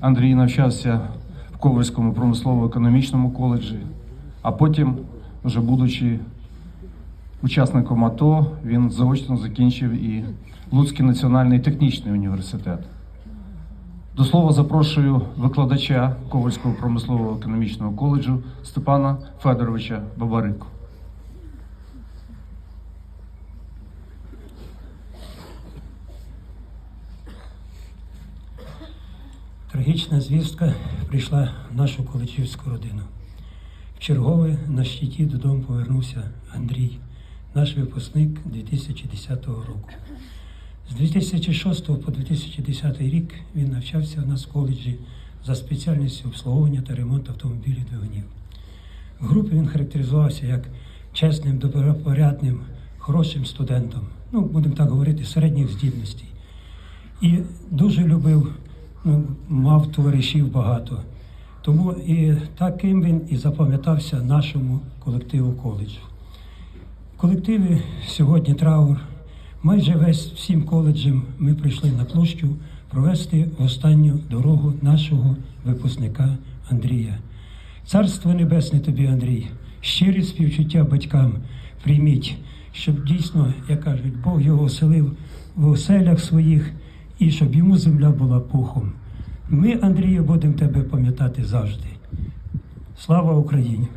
Андрій навчався в Ковальському промислово-економічному коледжі, а потім, вже будучи учасником АТО, він заочно закінчив і Луцький національний технічний університет. До слова запрошую викладача Ковальського промислово-економічного коледжу Степана Федоровича Бабарику. Трагічна звістка прийшла в нашу колечівську родину. В чергове на щиті додому повернувся Андрій, наш випускник 2010 року. З 2006 по 2010 рік він навчався у нас в коледжі за спеціальністю обслуговування та ремонт автомобілів двигунів. В групі він характеризувався як чесним, добропорядним, хорошим студентом, ну, будемо так говорити, середніх здібностей. І дуже любив, мав товаришів багато. Тому і таким він і запам'ятався нашому колективу коледжу. В колективі сьогодні траур. Майже весь всім коледжем ми прийшли на площу провести останню дорогу нашого випускника Андрія. Царство небесне тобі, Андрій, щирі співчуття батькам прийміть, щоб дійсно, як кажуть, Бог його оселив в оселях своїх і щоб йому земля була пухом. Ми, Андрію, будемо тебе пам'ятати завжди. Слава Україні!